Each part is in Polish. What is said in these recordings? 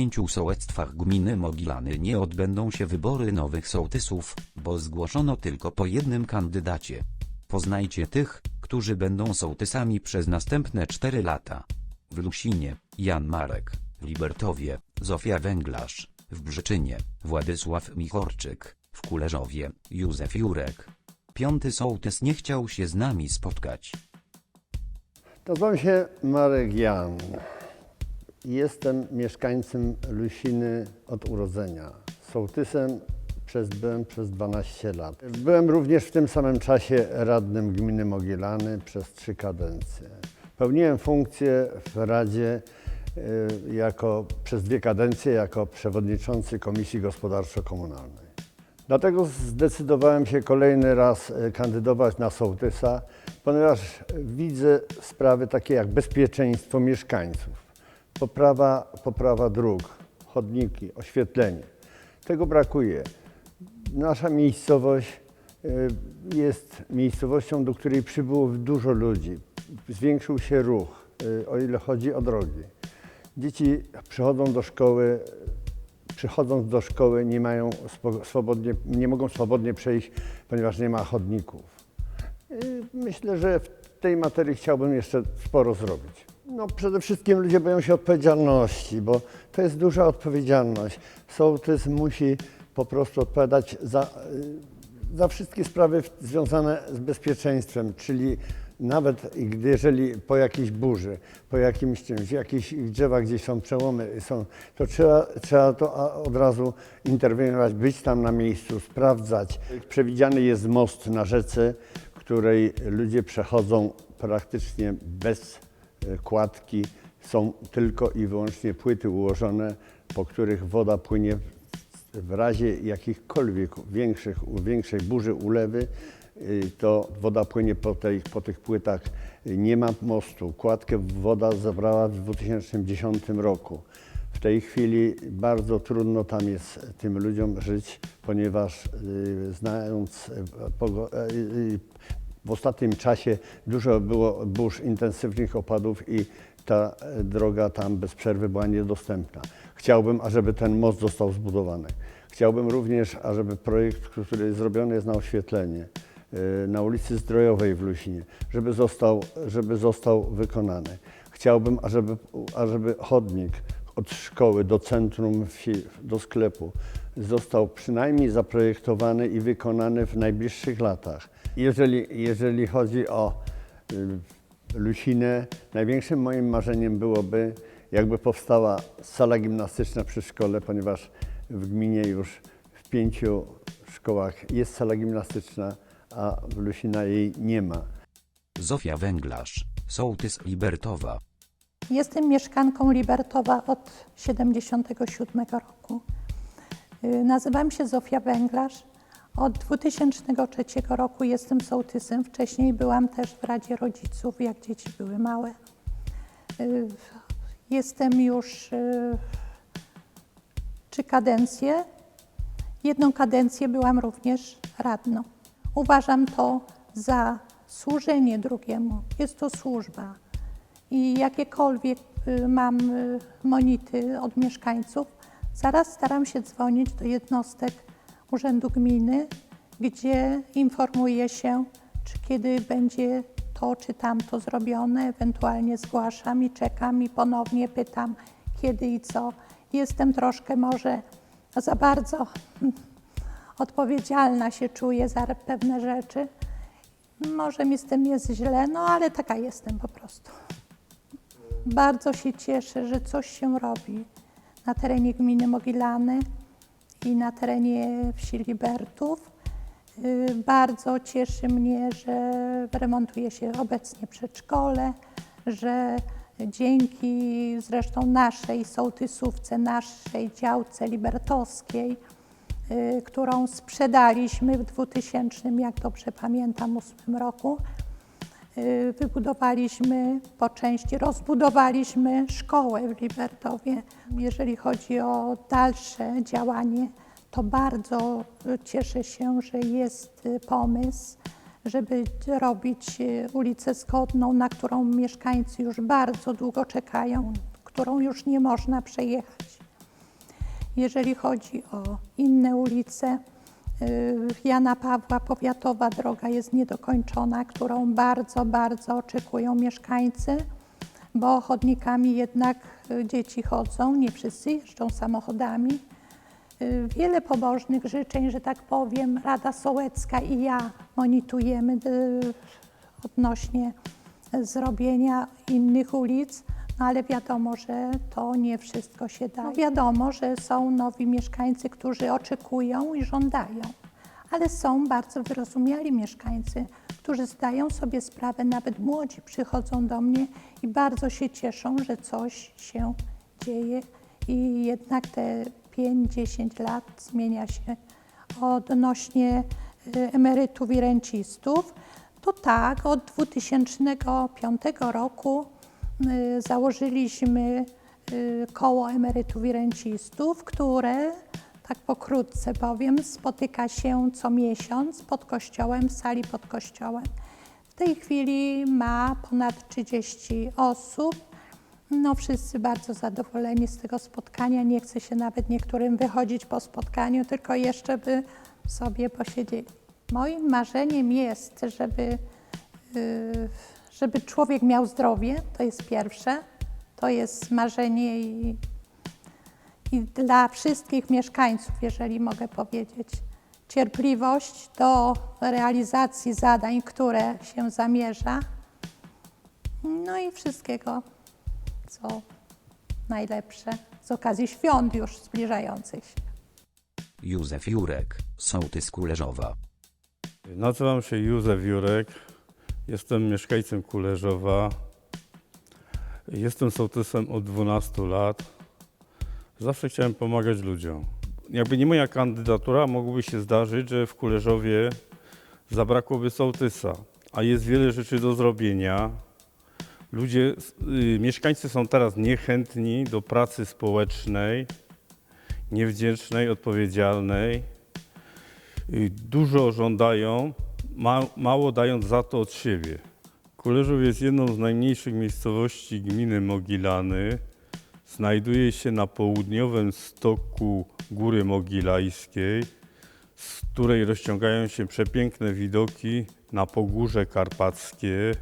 pięciu sołectwach gminy Mogilany nie odbędą się wybory nowych sołtysów, bo zgłoszono tylko po jednym kandydacie. Poznajcie tych, którzy będą sołtysami przez następne 4 lata. W Lusinie, Jan Marek, Libertowie, Zofia Węglarz, w Brzeczynie, Władysław Michorczyk, w Kulerzowie, Józef Jurek. Piąty sołtys nie chciał się z nami spotkać. Nazywam się Marek Jan. Jestem mieszkańcem Lusiny od urodzenia. Sołtysem przez, byłem przez 12 lat. Byłem również w tym samym czasie radnym gminy Mogilany przez trzy kadencje. Pełniłem funkcję w Radzie y, jako, przez dwie kadencje jako przewodniczący Komisji Gospodarczo-Komunalnej. Dlatego zdecydowałem się kolejny raz e, kandydować na sołtysa, ponieważ widzę sprawy takie jak bezpieczeństwo mieszkańców, poprawa, poprawa dróg, chodniki, oświetlenie. Tego brakuje. Nasza miejscowość e, jest miejscowością, do której przybyło dużo ludzi. Zwiększył się ruch, e, o ile chodzi o drogi. Dzieci przychodzą do szkoły przychodząc do szkoły nie mają swobodnie, nie mogą swobodnie przejść, ponieważ nie ma chodników. Y, Myślę, że w tej materii chciałbym jeszcze sporo zrobić. No, przede wszystkim ludzie boją się odpowiedzialności, bo to jest duża odpowiedzialność. Sołtys musi po prostu odpowiadać za, y, za wszystkie sprawy związane z bezpieczeństwem, czyli nawet gdy, jeżeli po jakiejś burzy, po jakimś czymś, jakieś drzewa gdzieś są przełomy, są, to trzeba, trzeba to od razu interweniować, być tam na miejscu, sprawdzać. Przewidziany jest most na rzece, której ludzie przechodzą praktycznie bez kładki. Są tylko i wyłącznie płyty ułożone, po których woda płynie w razie jakichkolwiek większych, większej burzy, ulewy, to woda płynie po, tej, po tych płytach. Nie ma mostu. Kładkę woda zabrała w 2010 roku. W tej chwili bardzo trudno tam jest tym ludziom żyć, ponieważ y, znając y, y, w ostatnim czasie dużo było burz, intensywnych opadów i ta e, droga tam bez przerwy była niedostępna. Chciałbym, ażeby ten most został zbudowany. Chciałbym również, ażeby projekt, który zrobiony jest na oświetlenie e, na ulicy Zdrojowej w Lusinie, żeby został, żeby został wykonany. Chciałbym, ażeby, ażeby chodnik od szkoły do centrum wsi, do sklepu został przynajmniej zaprojektowany i wykonany w najbliższych latach. Jeżeli, jeżeli chodzi o y, Lusinę, największym moim marzeniem byłoby, jakby powstała sala gimnastyczna przy szkole, ponieważ w gminie już w pięciu szkołach jest sala gimnastyczna, a w Lusina jej nie ma. Zofia Węglarz, sołtys Libertowa. Jestem mieszkanką Libertowa od 77 roku. Y, Nazywam się Zofia Węglarz. Od 2003 roku jestem sołtysem. Wcześniej byłam też w Radzie Rodziców, jak dzieci były małe. Y, Jestem już y, trzy kadencje. Jedną kadencję byłam również radną. Uważam to za służenie drugiemu. Jest to służba. I jakiekolwiek y, mam monity od mieszkańców, zaraz staram się dzwonić do jednostek Urzędu Gminy, gdzie informuję się, czy kiedy będzie to czy tamto zrobione, ewentualnie zgłaszam i czekam i ponownie pytam, kiedy i co. Jestem troszkę może za bardzo odpowiedzialna się czuję za pewne rzeczy. Może mi z tym jest źle, no ale taka jestem po prostu. Bardzo się cieszę, że coś się robi na terenie gminy Mogilany i na terenie wsi Libertów. Y, Bardzo cieszy mnie, że remontuje się obecnie przedszkole, że dzięki zresztą naszej sołtysówce, naszej działce libertowskiej, y, którą sprzedaliśmy w 2000, jak dobrze pamiętam, 8 roku, wybudowaliśmy po części, rozbudowaliśmy szkołę w Libertowie. Jeżeli chodzi o dalsze działanie, to bardzo y, cieszę się, że jest y, pomysł, żeby robić y, ulicę Zgodną, na którą mieszkańcy już bardzo długo czekają, którą już nie można przejechać. Jeżeli chodzi o inne ulice, y, Jana Pawła Powiatowa droga jest niedokończona, którą bardzo, bardzo oczekują mieszkańcy, bo chodnikami jednak y, dzieci chodzą, nie wszyscy jeżdżą samochodami. Y, Wiele pobożnych życzeń, że tak powiem, Rada Sołecka i ja monitorujemy y, odnośnie zrobienia innych ulic, no ale wiadomo, że to nie wszystko się da. No wiadomo, że są nowi mieszkańcy, którzy oczekują i żądają, ale są bardzo wyrozumiali mieszkańcy, którzy zdają sobie sprawę, nawet młodzi przychodzą do mnie i bardzo się cieszą, że coś się dzieje i jednak te 5-10 lat zmienia się odnośnie y, emerytów i rencistów. To tak, od 2005 roku założyliśmy y, koło emerytów i rencistów, które, tak pokrótce powiem, spotyka się co miesiąc pod kościołem, w sali pod kościołem. W tej chwili ma ponad 30 osób. No, wszyscy bardzo zadowoleni z tego spotkania. Nie chce się nawet niektórym wychodzić po spotkaniu, tylko jeszcze by sobie posiedzieli. Moim marzeniem jest, żeby, y, żeby człowiek miał zdrowie, to jest pierwsze. To jest marzenie i, i dla wszystkich mieszkańców, jeżeli mogę powiedzieć. Cierpliwość do realizacji zadań, które się zamierza. No i wszystkiego, co najlepsze z okazji świąt już zbliżających się. Józef Jurek, sołtys Kulerzowa. Nazywam się Józef Jurek, jestem mieszkańcem Kulerzowa. Jestem sołtysem od 12 lat. Zawsze chciałem pomagać ludziom. Jakby nie moja kandydatura, mogłoby się zdarzyć, że w Kulerzowie zabrakłoby sołtysa, a jest wiele rzeczy do zrobienia. Ludzie, y, mieszkańcy są teraz niechętni do pracy społecznej, niewdzięcznej, odpowiedzialnej. Y, dużo żądają, ma, mało dając za to od siebie. Kulerzów jest jedną z najmniejszych miejscowości gminy Mogilany. Znajduje się na południowym stoku Góry Mogilajskiej, z której rozciągają się przepiękne widoki na Pogórze Karpackie.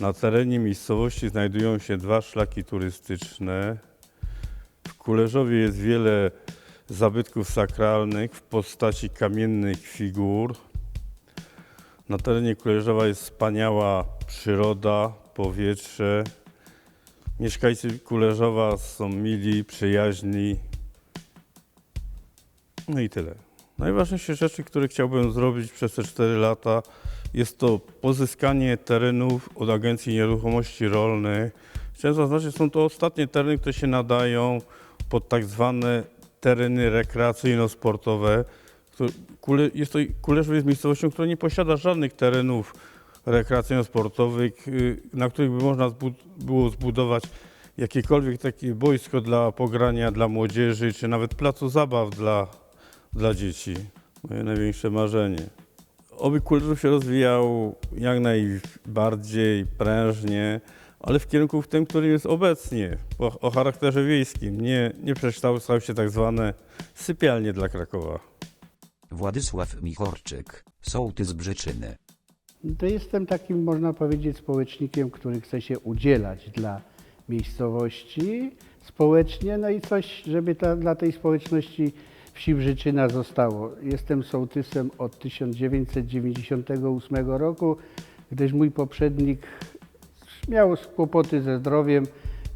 Na terenie miejscowości znajdują się dwa szlaki turystyczne. W Kulerzowie jest wiele zabytków sakralnych w postaci kamiennych figur. Na terenie Kulerzowa jest wspaniała przyroda, powietrze. Mieszkańcy Kulerzowa są mili, przyjaźni. No i tyle. Najważniejsze rzeczy, które chciałbym zrobić przez te 4 lata, jest to pozyskanie terenów od Agencji Nieruchomości Rolnych. Chciałem zaznaczyć, są to ostatnie tereny, które się nadają pod tak zwane tereny rekreacyjno-sportowe. Kule, jest to, jest miejscowością, która nie posiada żadnych terenów rekreacyjno-sportowych, y, na których by można zbud- było zbudować jakiekolwiek takie boisko dla pogrania dla młodzieży, czy nawet placu zabaw dla, dla dzieci. Moje największe marzenie. Oby Kulerzów się rozwijał jak najbardziej prężnie, ale w kierunku w tym, którym jest obecnie, o, o charakterze wiejskim. Nie, nie przekształcał się tak zwane sypialnie dla Krakowa. Władysław Michorczyk, sołtys Brzyczyny. To jestem takim, można powiedzieć, społecznikiem, który chce się udzielać dla miejscowości społecznie, no i coś, żeby ta, dla tej społeczności wsi Brzyczyna zostało. Jestem sołtysem od 1998 roku, gdyż mój poprzednik miał kłopoty ze zdrowiem,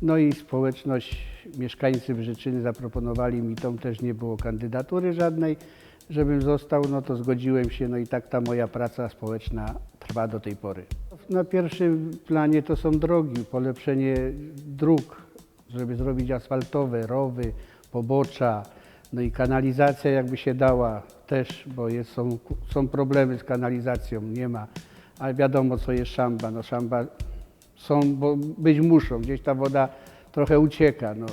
no i społeczność, mieszkańcy Brzyczyny zaproponowali mi, tą też nie było kandydatury żadnej, żebym został, no to zgodziłem się, no i tak ta moja praca społeczna trwa do tej pory. Na pierwszym planie to są drogi, polepszenie dróg, żeby zrobić asfaltowe, rowy, pobocza, no i kanalizacja jakby się dała też, bo jest, są, są problemy z kanalizacją, nie ma, ale wiadomo co jest szamba, no szamba są, bo być muszą, gdzieś ta woda trochę ucieka, no.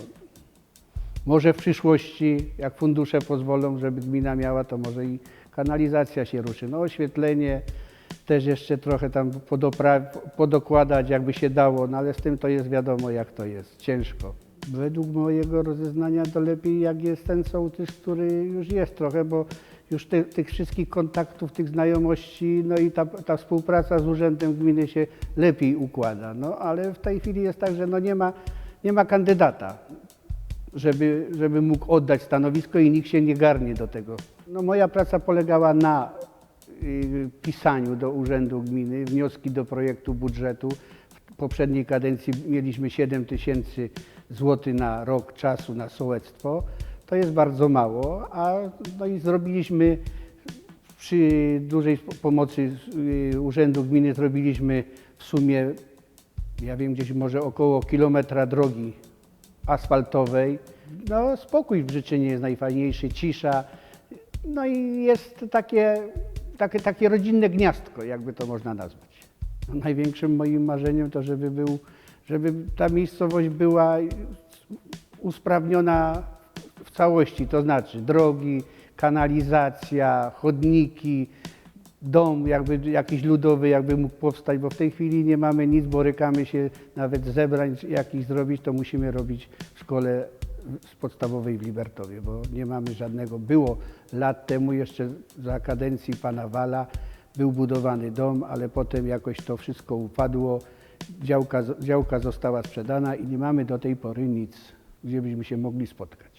Może w przyszłości, jak fundusze pozwolą, żeby gmina miała, to może i kanalizacja się ruszy. No oświetlenie też jeszcze trochę tam podokładać, jakby się dało, no ale z tym to jest wiadomo, jak to jest, ciężko. Według mojego rozeznania to lepiej jak jest ten sołtys, który już jest trochę, bo już ty, tych wszystkich kontaktów, tych znajomości, no i ta, ta współpraca z urzędem gminy się lepiej układa. No ale w tej chwili jest tak, że no nie ma, nie ma kandydata, żeby, żeby mógł oddać stanowisko i nikt się nie garnie do tego. No moja praca polegała na y, pisaniu do urzędu gminy wnioski do projektu budżetu. W poprzedniej kadencji mieliśmy 7 tysięcy złotych na rok czasu na sołectwo. To jest bardzo mało, a no i zrobiliśmy przy dużej pomocy y, urzędu gminy zrobiliśmy w sumie, ja wiem, gdzieś może około kilometra drogi asfaltowej. No, spokój w Życzynie jest najfajniejszy, cisza. No i jest takie, takie, takie rodzinne gniazdko, jakby to można nazwać. No, największym moim marzeniem to, żeby, był, żeby ta miejscowość była usprawniona w całości, to znaczy drogi, kanalizacja, chodniki, dom jakby jakiś ludowy jakby mógł powstać, bo w tej chwili nie mamy nic, borykamy się nawet zebrań jakichś zrobić, to musimy robić w szkole z podstawowej w Libertowie, bo nie mamy żadnego. Było lat temu jeszcze za kadencji pana Wala był budowany dom, ale potem jakoś to wszystko upadło, działka, działka została sprzedana i nie mamy do tej pory nic, gdzie byśmy się mogli spotkać.